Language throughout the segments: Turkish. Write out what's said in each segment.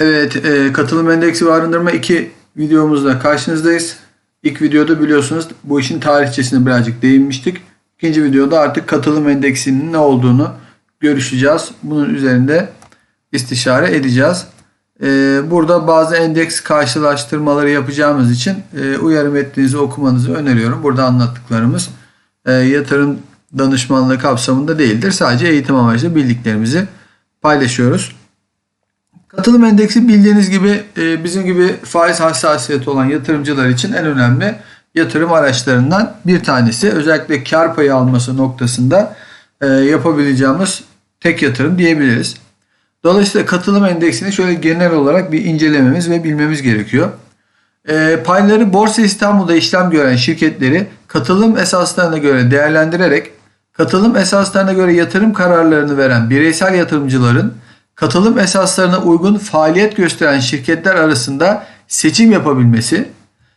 Evet, e, katılım endeksi ve arındırma 2 videomuzda karşınızdayız. İlk videoda biliyorsunuz bu işin tarihçesine birazcık değinmiştik. İkinci videoda artık katılım endeksinin ne olduğunu görüşeceğiz. Bunun üzerinde istişare edeceğiz. E, burada bazı endeks karşılaştırmaları yapacağımız için e, uyarı metninizi okumanızı öneriyorum. Burada anlattıklarımız e, yatırım danışmanlığı kapsamında değildir. Sadece eğitim amaçlı bildiklerimizi paylaşıyoruz. Katılım endeksi bildiğiniz gibi e, bizim gibi faiz hassasiyeti olan yatırımcılar için en önemli yatırım araçlarından bir tanesi. Özellikle kar payı alması noktasında e, yapabileceğimiz tek yatırım diyebiliriz. Dolayısıyla katılım endeksini şöyle genel olarak bir incelememiz ve bilmemiz gerekiyor. E, payları Borsa İstanbul'da işlem gören şirketleri katılım esaslarına göre değerlendirerek katılım esaslarına göre yatırım kararlarını veren bireysel yatırımcıların katılım esaslarına uygun faaliyet gösteren şirketler arasında seçim yapabilmesi,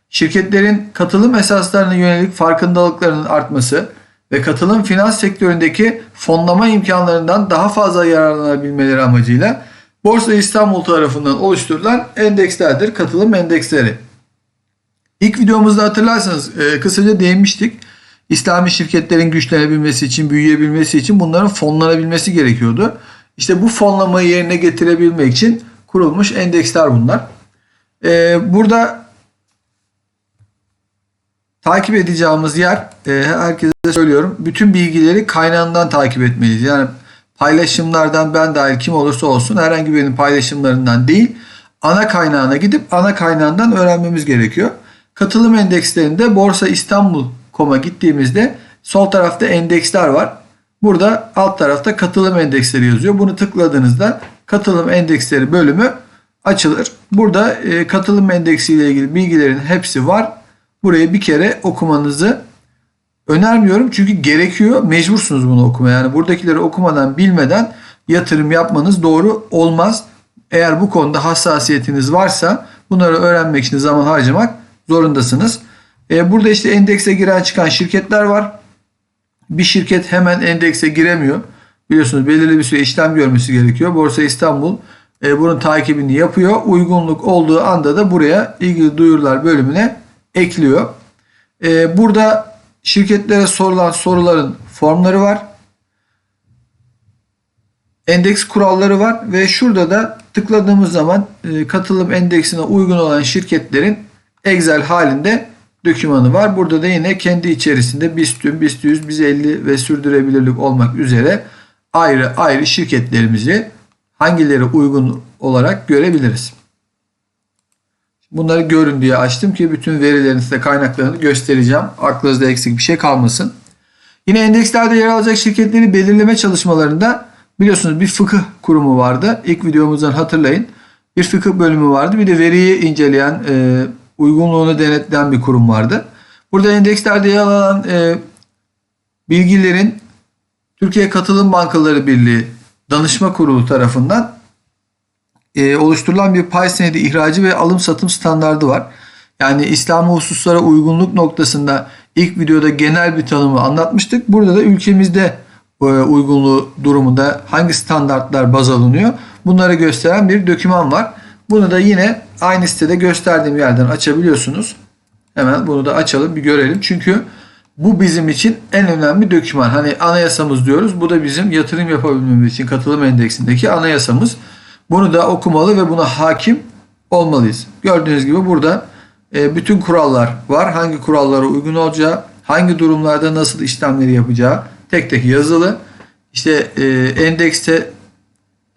şirketlerin katılım esaslarına yönelik farkındalıklarının artması ve katılım finans sektöründeki fonlama imkanlarından daha fazla yararlanabilmeleri amacıyla Borsa İstanbul tarafından oluşturulan endekslerdir katılım endeksleri. İlk videomuzda hatırlarsanız e, kısaca değinmiştik. İslami şirketlerin güçlenebilmesi için, büyüyebilmesi için bunların fonlanabilmesi gerekiyordu. İşte bu fonlamayı yerine getirebilmek için kurulmuş endeksler bunlar. E, burada takip edeceğimiz yer, e, herkese söylüyorum, bütün bilgileri kaynağından takip etmeliyiz. Yani paylaşımlardan ben dahil kim olursa olsun herhangi birinin paylaşımlarından değil, ana kaynağına gidip ana kaynağından öğrenmemiz gerekiyor. Katılım endekslerinde Borsa İstanbul.com'a gittiğimizde sol tarafta endeksler var. Burada alt tarafta katılım endeksleri yazıyor. Bunu tıkladığınızda katılım endeksleri bölümü açılır. Burada e, katılım endeksi ile ilgili bilgilerin hepsi var. Burayı bir kere okumanızı önermiyorum. Çünkü gerekiyor. Mecbursunuz bunu okumaya. Yani buradakileri okumadan bilmeden yatırım yapmanız doğru olmaz. Eğer bu konuda hassasiyetiniz varsa bunları öğrenmek için zaman harcamak zorundasınız. E, burada işte endekse giren çıkan şirketler var. Bir şirket hemen endekse giremiyor. Biliyorsunuz belirli bir süre işlem görmesi gerekiyor. Borsa İstanbul e, bunun takibini yapıyor. Uygunluk olduğu anda da buraya ilgili duyurular bölümüne ekliyor. E, burada şirketlere sorulan soruların formları var. Endeks kuralları var ve şurada da tıkladığımız zaman e, katılım endeksine uygun olan şirketlerin Excel halinde dokümanı var. Burada da yine kendi içerisinde BIST tüm, BIST 100, BIST 50 ve sürdürülebilirlik olmak üzere ayrı ayrı şirketlerimizi hangileri uygun olarak görebiliriz. Bunları görün diye açtım ki bütün verilerin size kaynaklarını göstereceğim. Aklınızda eksik bir şey kalmasın. Yine endekslerde yer alacak şirketleri belirleme çalışmalarında biliyorsunuz bir fıkıh kurumu vardı. İlk videomuzdan hatırlayın. Bir fıkıh bölümü vardı. Bir de veriyi inceleyen, e, uygunluğunu denetleyen bir kurum vardı. Burada endekslerde yer alan e, bilgilerin Türkiye Katılım Bankaları Birliği Danışma Kurulu tarafından e, oluşturulan bir pay senedi ihracı ve alım satım standardı var. Yani İslami hususlara uygunluk noktasında ilk videoda genel bir tanımı anlatmıştık. Burada da ülkemizde e, uygunluğu durumunda hangi standartlar baz alınıyor bunları gösteren bir doküman var. Bunu da yine aynı sitede gösterdiğim yerden açabiliyorsunuz. Hemen bunu da açalım bir görelim. Çünkü bu bizim için en önemli doküman. Hani anayasamız diyoruz. Bu da bizim yatırım yapabilmemiz için katılım endeksindeki anayasamız. Bunu da okumalı ve buna hakim olmalıyız. Gördüğünüz gibi burada e, bütün kurallar var. Hangi kurallara uygun olacağı, hangi durumlarda nasıl işlemleri yapacağı tek tek yazılı. İşte e, endekste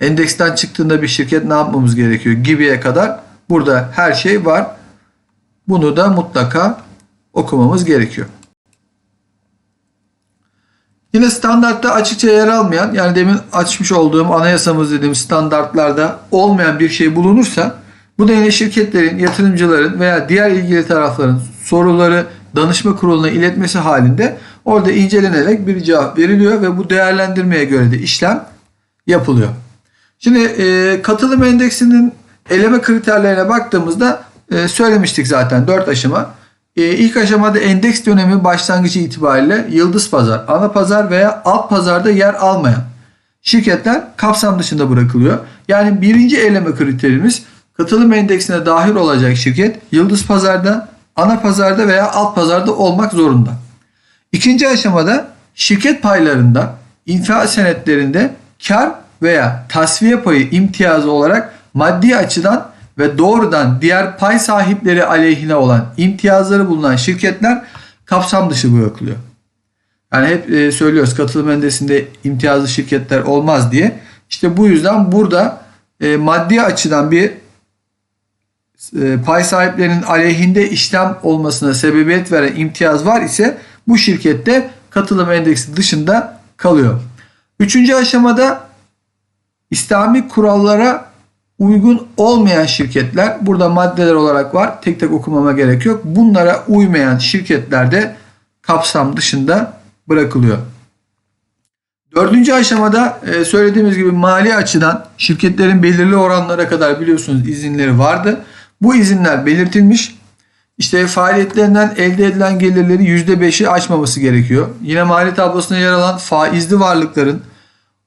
endeksten çıktığında bir şirket ne yapmamız gerekiyor gibiye kadar burada her şey var. Bunu da mutlaka okumamız gerekiyor. Yine standartta açıkça yer almayan yani demin açmış olduğum anayasamız dediğim standartlarda olmayan bir şey bulunursa bu da yine şirketlerin, yatırımcıların veya diğer ilgili tarafların soruları danışma kuruluna iletmesi halinde orada incelenerek bir cevap veriliyor ve bu değerlendirmeye göre de işlem yapılıyor. Şimdi e, katılım endeksinin eleme kriterlerine baktığımızda e, söylemiştik zaten 4 aşama. E, ilk aşamada endeks dönemi başlangıcı itibariyle yıldız pazar, ana pazar veya alt pazarda yer almayan şirketler kapsam dışında bırakılıyor. Yani birinci eleme kriterimiz katılım endeksine dahil olacak şirket yıldız pazarda, ana pazarda veya alt pazarda olmak zorunda. İkinci aşamada şirket paylarında, infial senetlerinde kar veya tasfiye payı imtiyazı olarak maddi açıdan ve doğrudan diğer pay sahipleri aleyhine olan imtiyazları bulunan şirketler kapsam dışı bırakılıyor. Yani hep e, söylüyoruz katılım endeksinde imtiyazlı şirketler olmaz diye. İşte bu yüzden burada e, maddi açıdan bir e, pay sahiplerinin aleyhinde işlem olmasına sebebiyet veren imtiyaz var ise bu şirkette katılım endeksi dışında kalıyor. Üçüncü aşamada İslami kurallara uygun olmayan şirketler burada maddeler olarak var. Tek tek okumama gerek yok. Bunlara uymayan şirketler de kapsam dışında bırakılıyor. Dördüncü aşamada e, söylediğimiz gibi mali açıdan şirketlerin belirli oranlara kadar biliyorsunuz izinleri vardı. Bu izinler belirtilmiş. İşte faaliyetlerinden elde edilen gelirleri %5'i aşmaması gerekiyor. Yine mali tablosuna yer alan faizli varlıkların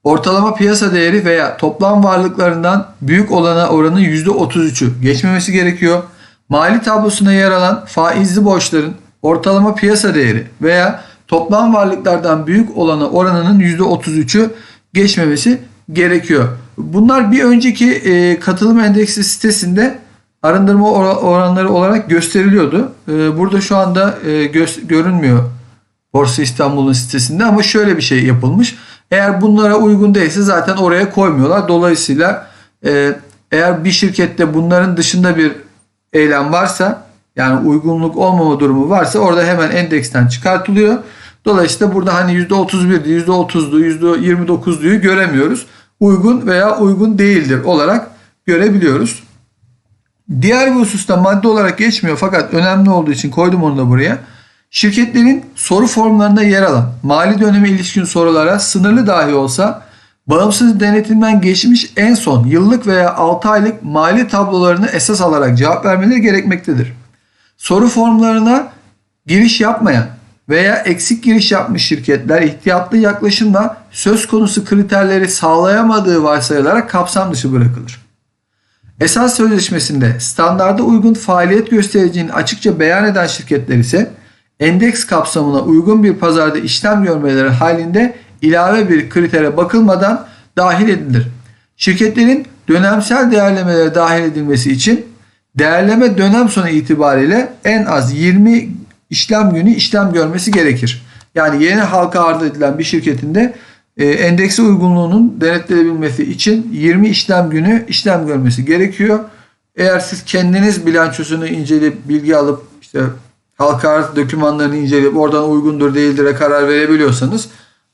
ortalama piyasa değeri veya toplam varlıklarından büyük olana oranı %33'ü geçmemesi gerekiyor. Mali tablosuna yer alan faizli borçların ortalama piyasa değeri veya toplam varlıklardan büyük olana oranının %33'ü geçmemesi gerekiyor. Bunlar bir önceki e, katılım endeksi sitesinde arındırma oranları olarak gösteriliyordu. E, burada şu anda e, gö- görünmüyor Borsa İstanbul'un sitesinde ama şöyle bir şey yapılmış. Eğer bunlara uygun değilse zaten oraya koymuyorlar. Dolayısıyla e, eğer bir şirkette bunların dışında bir eylem varsa yani uygunluk olmama durumu varsa orada hemen endeksten çıkartılıyor. Dolayısıyla burada hani %31'di, %30'du, %29'duyu göremiyoruz. Uygun veya uygun değildir olarak görebiliyoruz. Diğer bir hususta madde olarak geçmiyor fakat önemli olduğu için koydum onu da buraya. Şirketlerin soru formlarında yer alan mali döneme ilişkin sorulara sınırlı dahi olsa bağımsız denetimden geçmiş en son yıllık veya 6 aylık mali tablolarını esas alarak cevap vermeleri gerekmektedir. Soru formlarına giriş yapmayan veya eksik giriş yapmış şirketler ihtiyatlı yaklaşımla söz konusu kriterleri sağlayamadığı varsayılarak kapsam dışı bırakılır. Esas sözleşmesinde standarda uygun faaliyet göstereceğini açıkça beyan eden şirketler ise endeks kapsamına uygun bir pazarda işlem görmeleri halinde ilave bir kritere bakılmadan dahil edilir. Şirketlerin dönemsel değerlemelere dahil edilmesi için değerleme dönem sonu itibariyle en az 20 işlem günü işlem görmesi gerekir. Yani yeni halka arz edilen bir şirketinde e, endekse uygunluğunun denetlenebilmesi için 20 işlem günü işlem görmesi gerekiyor. Eğer siz kendiniz bilançosunu inceleyip bilgi alıp işte halka arz dokümanlarını inceleyip oradan uygundur değildir'e karar verebiliyorsanız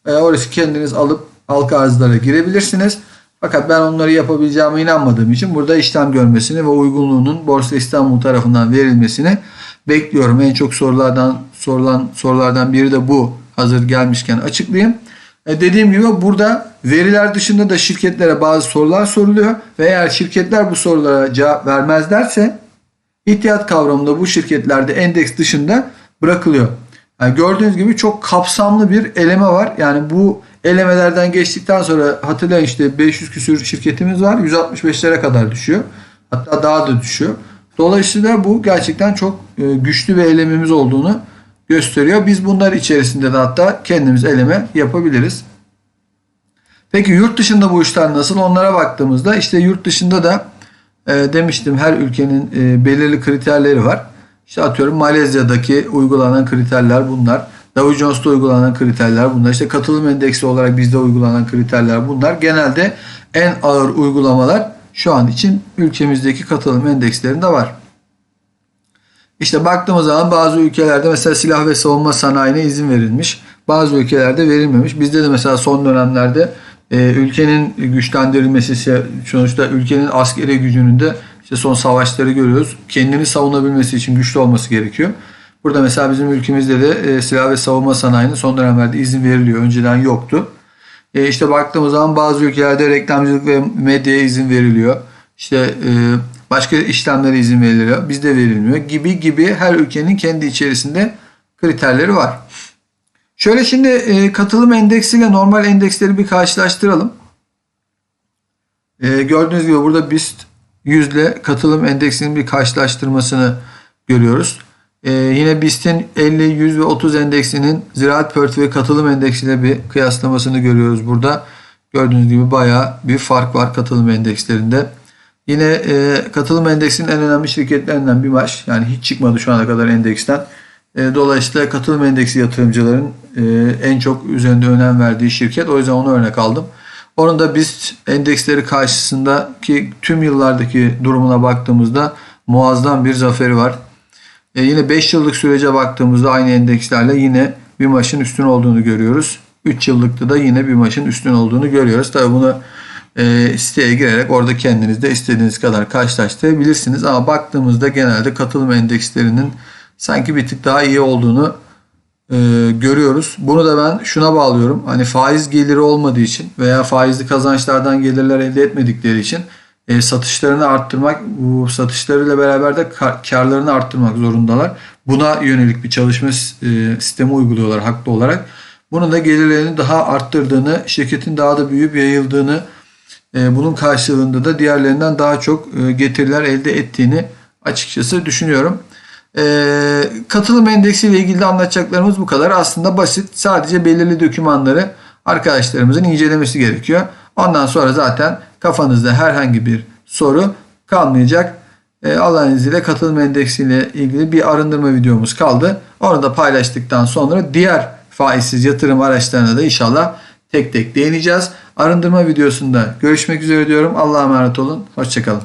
e, orası kendiniz alıp halka arzlara girebilirsiniz. Fakat ben onları yapabileceğime inanmadığım için burada işlem görmesini ve uygunluğunun Borsa İstanbul tarafından verilmesini bekliyorum. En çok sorulardan sorulan sorulardan biri de bu. Hazır gelmişken açıklayayım. E dediğim gibi burada veriler dışında da şirketlere bazı sorular soruluyor ve eğer şirketler bu sorulara cevap vermezlerse ihtiyat kavramında bu şirketlerde endeks dışında bırakılıyor. Yani gördüğünüz gibi çok kapsamlı bir eleme var. Yani bu elemelerden geçtikten sonra hatırlayın işte 500 küsür şirketimiz var. 165'lere kadar düşüyor. Hatta daha da düşüyor. Dolayısıyla bu gerçekten çok e, güçlü bir elememiz olduğunu gösteriyor. Biz bunlar içerisinde de hatta kendimiz eleme yapabiliriz. Peki yurt dışında bu işler nasıl? Onlara baktığımızda işte yurt dışında da e, demiştim her ülkenin e, belirli kriterleri var. İşte atıyorum Malezya'daki uygulanan kriterler bunlar. Dow Jones'ta uygulanan kriterler bunlar. İşte katılım endeksi olarak bizde uygulanan kriterler bunlar. Genelde en ağır uygulamalar şu an için ülkemizdeki katılım endekslerinde var. İşte baktığımız zaman bazı ülkelerde mesela silah ve savunma sanayine izin verilmiş. Bazı ülkelerde verilmemiş. Bizde de mesela son dönemlerde ülkenin güçlendirilmesi sonuçta ülkenin askeri gücünün de işte son savaşları görüyoruz. Kendini savunabilmesi için güçlü olması gerekiyor. Burada mesela bizim ülkemizde de e, silah ve savunma sanayinin son dönemlerde izin veriliyor. Önceden yoktu. E, işte baktığımız zaman bazı ülkelerde reklamcılık ve medyaya izin veriliyor. İşte e, başka işlemlere izin veriliyor. Bizde verilmiyor gibi gibi her ülkenin kendi içerisinde kriterleri var. Şöyle şimdi e, katılım endeksiyle normal endeksleri bir karşılaştıralım. E, gördüğünüz gibi burada BIST ile katılım endeksinin bir karşılaştırmasını görüyoruz. Ee, yine BIST'in 50, 100 ve 30 endeksinin ziraat portföy katılım endeksiyle bir kıyaslamasını görüyoruz burada. Gördüğünüz gibi bayağı bir fark var katılım endekslerinde. Yine e, katılım endeksinin en önemli şirketlerinden bir maç. Yani hiç çıkmadı şu ana kadar endeksten. E, dolayısıyla katılım endeksi yatırımcıların e, en çok üzerinde önem verdiği şirket. O yüzden onu örnek aldım. Onun da biz endeksleri karşısındaki tüm yıllardaki durumuna baktığımızda muazzam bir zaferi var. E, yine 5 yıllık sürece baktığımızda aynı endekslerle yine bir maçın üstün olduğunu görüyoruz. 3 yıllıkta da yine bir maçın üstün olduğunu görüyoruz. Tabi bunu e, siteye girerek orada kendiniz de istediğiniz kadar karşılaştırabilirsiniz. Ama baktığımızda genelde katılım endekslerinin sanki bir tık daha iyi olduğunu e, görüyoruz. Bunu da ben şuna bağlıyorum. Hani faiz geliri olmadığı için veya faizli kazançlardan gelirler elde etmedikleri için e, satışlarını arttırmak, bu satışlarıyla beraber de kar- karlarını arttırmak zorundalar. Buna yönelik bir çalışma e, sistemi uyguluyorlar haklı olarak. Bunun da gelirlerini daha arttırdığını, şirketin daha da büyüyüp yayıldığını, e, bunun karşılığında da diğerlerinden daha çok e, getiriler elde ettiğini açıkçası düşünüyorum. E, katılım endeksi ile ilgili anlatacaklarımız bu kadar. Aslında basit. Sadece belirli dokümanları arkadaşlarımızın incelemesi gerekiyor. Ondan sonra zaten kafanızda herhangi bir soru kalmayacak. E, Allah'ın izniyle katılım endeksi ile ilgili bir arındırma videomuz kaldı. Onu da paylaştıktan sonra diğer faizsiz yatırım araçlarına da inşallah tek tek değineceğiz. Arındırma videosunda görüşmek üzere diyorum. Allah'a emanet olun. Hoşçakalın.